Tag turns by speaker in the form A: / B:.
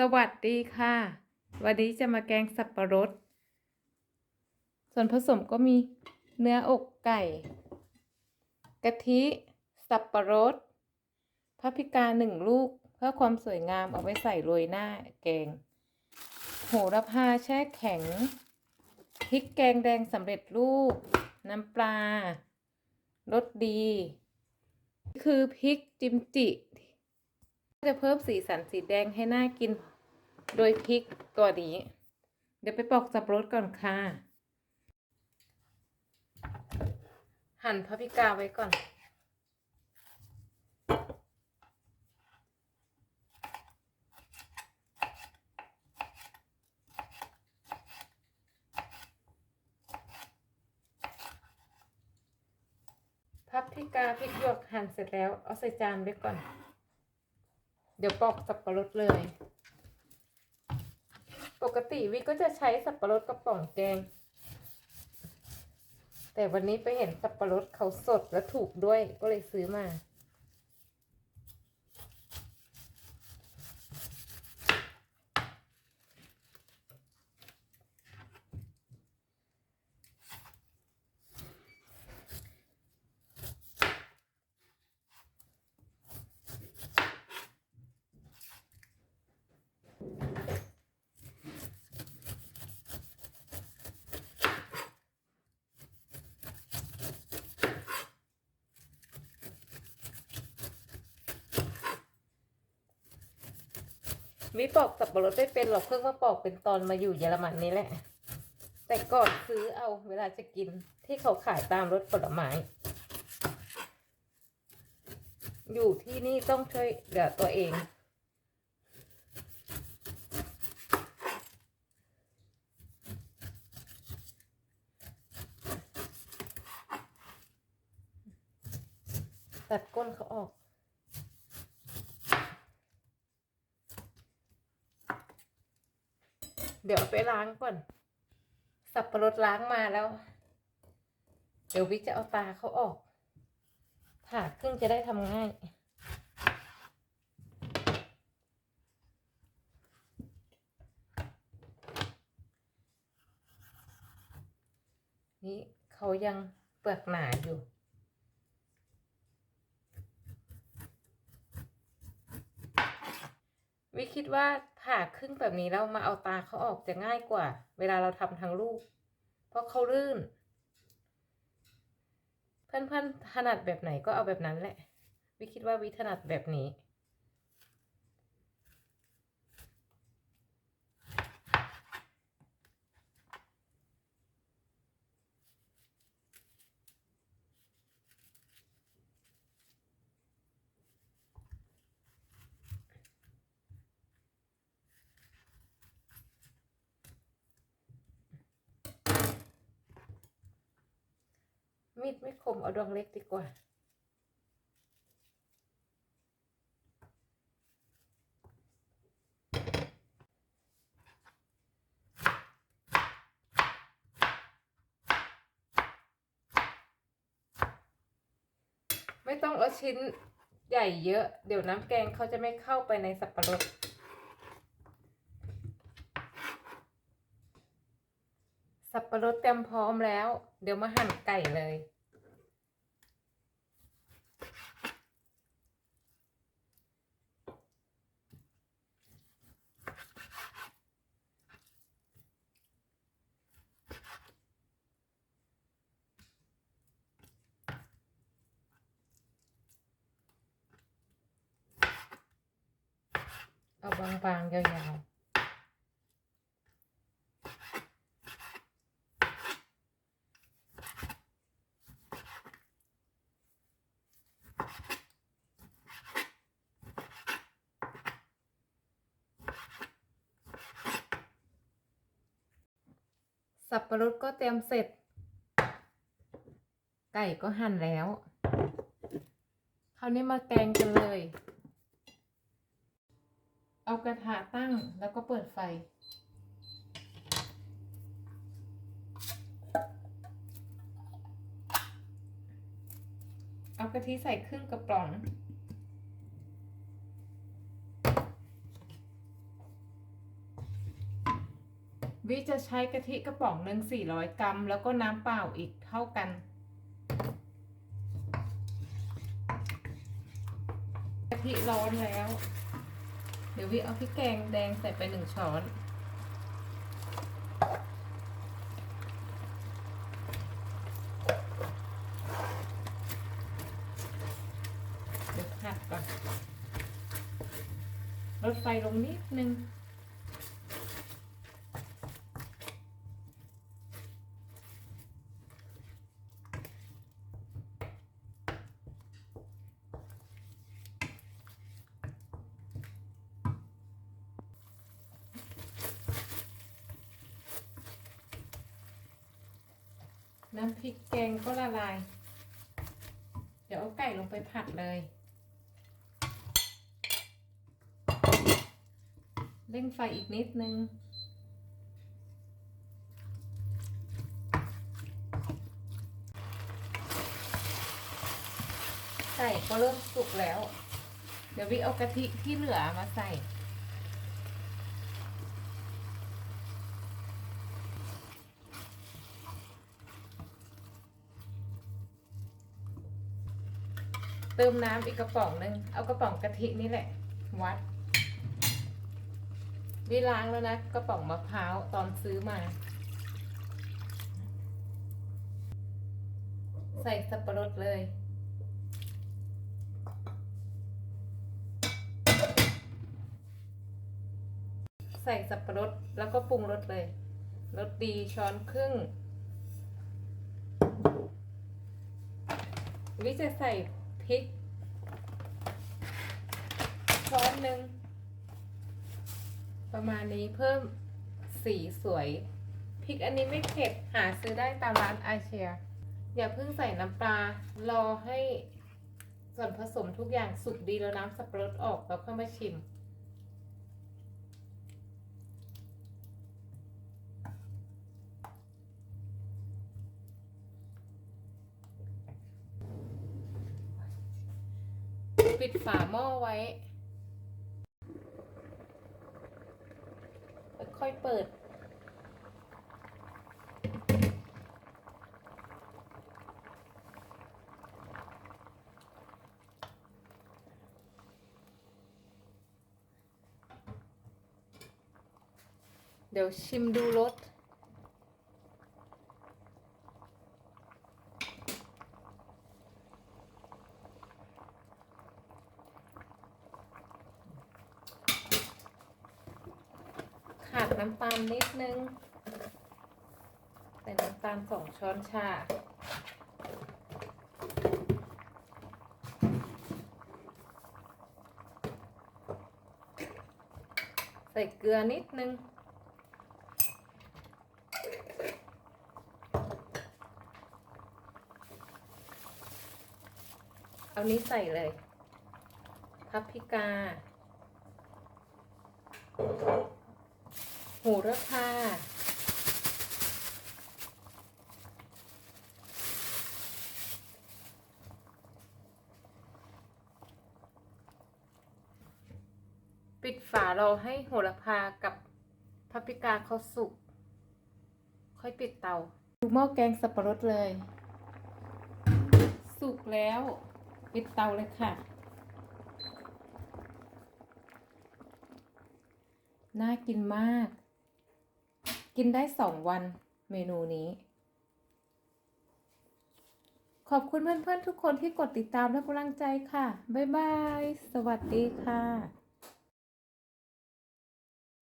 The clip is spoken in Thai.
A: สวัสดีค่ะ วันนี้จะมาแกงสับปะรด ส่วนผสมก็มีเนื้ออกไก่ กะทิ สับปะรดพับริกาหนึ่งลูก เพื่อความสวยงามเอาไว้ใส่โรยหน้าแกง โหระพาแช่แข็ง พริกแกงแดงสำเร็จรูป น้ำปลารสดี คือพริกจิมจิ จะเพิ่มสีสันสีแดงให้น่ากิน โดยพริกตัวนี้ เดี๋ยวไปปอกสับปะรดก่อนค่ะ หั่นพาปริกาไว้ก่อน พับพริกาพริกหยวกหั่นเสร็จแล้ว เอาใส่จานไว้ก่อน เดี๋ยวปอกสับปะรดเลย ปกติวิก็จะใช้สับปะรดกระป๋องแกง แต่วันนี้ไปเห็นสับปะรดเขาสดและถูกด้วยก็เลยซื้อมา วิปอกสับปะรดไม่เป็นหรอกเพิ่งมาปอกเป็นตอนมาอยู่เยอรมันนี่แหละ แต่ก่อนซื้อเอาเวลาจะกินที่เขาขายตามรถผลไม้ อยู่ที่นี่ต้องช่วยเหลือตัวเองตัดก้นเขาออก เดี๋ยวไปล้างก่อน สับปะรดล้างมาแล้ว เดี๋ยววิจะเอาตาเขาออก ผ่าครึ่งจะได้ทำง่ายนี่เขายังเปลือกหนาอยู่ วิคิดว่า ผ่าครึ่งแบบนี้แล้วมาเอาตาเขาออกจะง่ายกว่า เวลาเราทำทั้งลูก เพราะเขาลื่น เพื่อนๆถนัดแบบไหนก็เอาแบบนั้นแหละ วิคิดว่าวิถนัดแบบนี้ มีดไม่คมเอาดวงเล็กดีกว่า ไม่ต้องเอาชิ้นใหญ่เยอะ เดี๋ยวน้ำแกงเขาจะไม่เข้าไปในสับปะรดสับปะรดเต็มพร้อมแล้ว เดี๋ยวมาหั่นไก่เลย เอาบางๆยาวๆสับปะรดก็เตรียมเสร็จ ไก่ก็หั่นแล้ว คราวนี้มาแกงกันเลย เอากระทะตั้งแล้วก็เปิดไฟ เอากะทิใส่ครึ่งกระป๋อง วิจะใช้กะทิกระป๋องหนึ่ง400 กรัม แล้วก็น้ำเปล่าอีกเท่ากันกะทิร้อนแล้ว เดี๋ยววิเอาพริกแกงแดงใส่ไปหนึ่งช้อน เดี๋ยวผัดก่อนลดไฟลงนิดนึง น้ำพริกแกงก็ละลาย เดี๋ยวเอาไก่ลงไปผัดเลย เร่งไฟอีกนิดนึง ไก่ก็เริ่มสุกแล้ว เดี๋ยววิเอากะทิที่เหลือมาใส่ เติมน้ำอีกกระป๋องหนึ่งเอากระป๋องกะทินี่แหละ วัดวิล้างแล้วนะกระป๋องมะพร้าวตอนซื้อมา ใส่สับปะรดเลย ใส่สับปะรดแล้วก็ปรุงรสเลยรสดีช้อนครึ่งวิจะใส่ พริก ช้อนหนึ่ง ประมาณนี้เพิ่มสีสวยพริกอันนี้ไม่เผ็ดหาซื้อได้ตามร้านอาเชีย อย่าเพิ่งใส่น้ำปลารอให้ส่วนผสมทุกอย่างสุกดีแล้วน้ำสับปะรดออกแล้วค่อยมาชิม ปิดฝาหม้อไว้ ค่อยเปิด เดี๋ยวชิมดูรส น้ำตาลนิดนึงใส่น้ำตาลสองช้อนชา ใส่เกลือนิดนึงเอานี้ใส่เลยพับพิกา หระพาปิดฝารอให้โหระพากับพัพิกาเขาสุก ค่อยปิดเตา ดูหม้อแกงสับปะรดเลย สุกแล้ว ปิดเตาเลยค่ะ น่ากินมาก กินได้สองวันเมนูนี้ ขอบคุณเพื่อนๆทุกคนที่กดติดตามและกำลังใจค่ะ บ๊ายบาย สวัสดีค่ะ